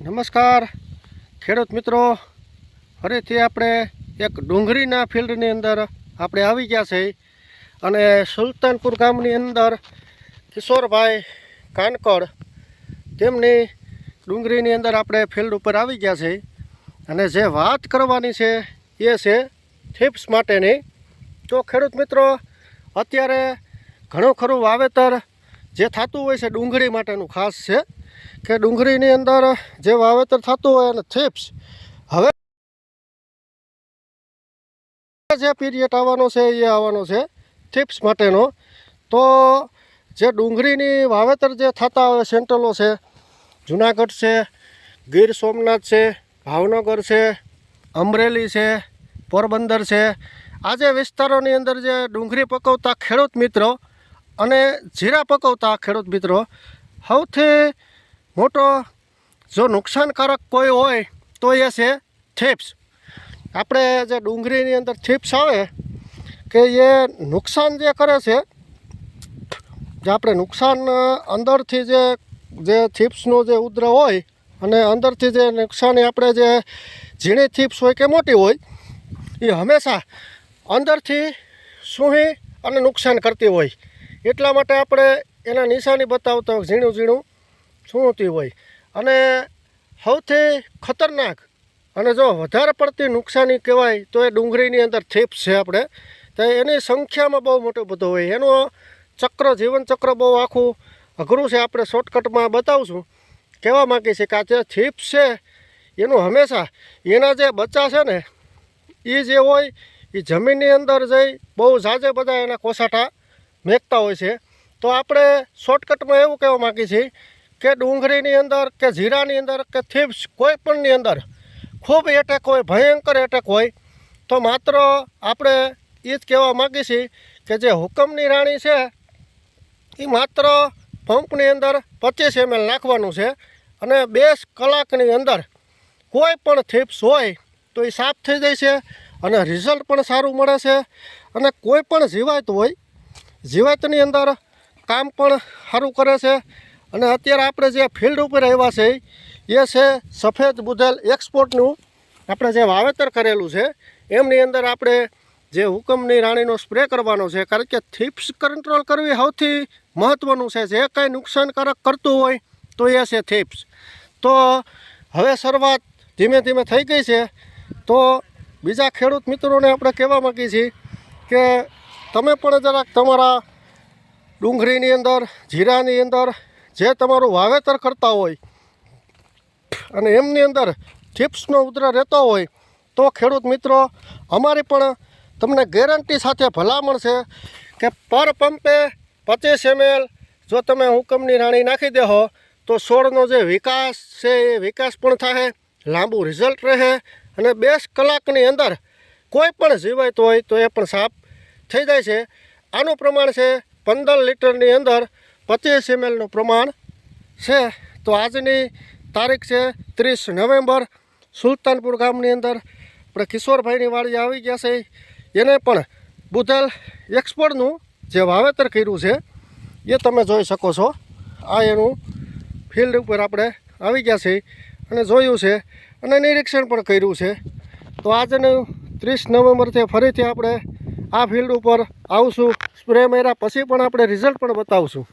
નમસ્કાર. ખેડૂત મિત્રો, ફરીથી આપણે એક ડુંગળીના ફિલ્ડની અંદર આપણે આવી ગયા છે અને સુલતાનપુર ગામની અંદર કિશોરભાઈ કાનકડ તેમની ડુંગળીની અંદર આપણે ફિલ્ડ ઉપર આવી ગયા છે અને જે વાત કરવાની છે એ છે થીપ્સ માટેની. તો ખેડૂત મિત્રો, અત્યારે ઘણું ખરું વાવેતર જે થતું હોય છે ડુંગળી માટેનું ખાસ છે. કે ડુંગળીની અંદર જે વાવેતર થતું હોય અને થીપ્સ. હવે જે પીરિયડ આવવાનો છે, એ આવવાનો છે થીપ્સ માટેનો. તો જે ડુંગળીની વાવેતર જે થતા હોય, સેન્ટ્રલો છે, જુનાગઢ છે, ગીર સોમનાથ છે, ભાવનગર છે, અમરેલી છે, પોરબંદર છે. આ જે વિસ્તારોની અંદર જે ડુંગળી પકવતા ખેડૂત મિત્રો અને જીરા પકવતા ખેડૂત મિત્રો, સૌથી મોટો, જો નુકસાનકારક કોઈ હોય, તો એ છે થીપ્સ. આપણે જે ડુંગળીની અંદર થીપ્સ આવે, કે એ નુકસાન જે કરે છે, જે આપણે નુકસાન અંદરથી જે જે થીપ્સનો જે ઉદ્ર હોય, અને અંદરથી જે નુકસાની આપણે જે ઝીણી થીપ્સ હોય કે મોટી હોય, એ હંમેશા અંદરથી સૂહી અને નુકસાન કરતી હોય. એટલા માટે આપણે એના નિશાની બતાવતા હોય ઝીણું ઝીણું સૂંઘતી હોય. અને સૌથી ખતરનાક અને જો વધારે પડતી નુકસાની કહેવાય તો એ ડુંગળીની અંદર થેપ છે આપણે. તો એની સંખ્યામાં બહુ મોટો બધો હોય. એનો ચક્ર, જીવન ચક્ર બહુ આખું અઘરું છે. આપણે શોર્ટકટમાં બતાવશું. કહેવા માગીએ છીએ કે આ જે થીપ્સ છે, એનું હંમેશા એના જે બચ્ચા છે ને એ જે હોય એ જમીનની અંદર જઈ બહુ ઝાઝે બધા એના કોસાટા મેકતા હોય છે. તો આપણે શોર્ટકટમાં એવું કહેવા માગીએ છીએ કે ડુંગળીની અંદર, કે જીરાની અંદર, કે થીપ્સ, કોઈ પણની અંદર, ખૂબ એટેક હોય, ભયંકર એટેક હોય, તો માત્ર આપણે એ જ કહેવા માગીએ છીએ કે જે હુકમની રાણી છે એ માત્ર પંપની અંદર પચીસ એમએલ નાખવાનું છે અને બે કલાકની અંદર કોઈ પણ થીપ્સ હોય, તો એ સાફ થઈ જાય છે અને રિઝલ્ટ પણ સારું મળે છે અને કોઈ પણ જીવાત હોય, જીવાતની અંદર કામ પણ સારું કરે છે અને અત્યારે આપણે જે ફિલ્ડ ઉપર આવ્યા છે, એ છે સફેદ બુધેલ એક્સપોર્ટનું આપણે જે વાવેતર કરેલું છે, એમની અંદર આપણે જે હુકમની રાણીનો સ્પ્રે કરવાનો છે, કારણ કે થીપ્સ કંટ્રોલ કરવી સૌથી મહત્ત્વનું છે, જે કાંઈ નુકસાનકારક કરતું હોય તો એ છે થીપ્સ તો હવે શરૂઆત ધીમે ધીમે થઈ ગઈ છે. તો બીજા ખેડૂત મિત્રોને આપણે કહેવા માગીએ છીએ કે તમે પણ જરાક તમારા ડુંગળીની અંદર, જીરાની અંદર જે તમારું વાવેતર કરતા હોય અને એમની અંદર ચિપ્સનો ઉદ્ર રહેતો હોય, તો ખેડૂત મિત્રો, અમારી પણ તમને ગેરંટી સાથે ભલામણ છે કે પર પંપે પચીસ એમએલ, જો તમે હુકમની રાણી નાખી દેહો, તો છોડનો જે વિકાસ છે એ વિકાસ પણ થાય લાંબુ રિઝલ્ટ રહે અને બે કલાકની અંદર કોઈ પણ જીવાત હોય તો એ પણ સાફ થઈ જાય છે. આનું પ્રમાણ છે પંદર લીટરની અંદર પચીસ એમએલનું પ્રમાણ છે. તો આજની તારીખ છે ત્રીસ નવેમ્બર. સુલતાનપુર ગામની અંદર આપણે કિશોરભાઈની વાડી આવી ગયા છે. એને પણ બુધેલ એક્સપોર્ટનું જે વાવેતર કર્યું છે, એ તમે જોઈ શકો છો. આ એનું ફિલ્ડ ઉપર આપણે આવી ગયા છે અને જોયું છે અને નિરીક્ષણ પણ કર્યું છે. તો આજનું ત્રીસ નવેમ્બરથી ફરીથી આપણે આ ફિલ્ડ ઉપર આવશું. સ્પ્રે માર્યા પછી પણ આપણે રિઝલ્ટ પણ બતાવશું.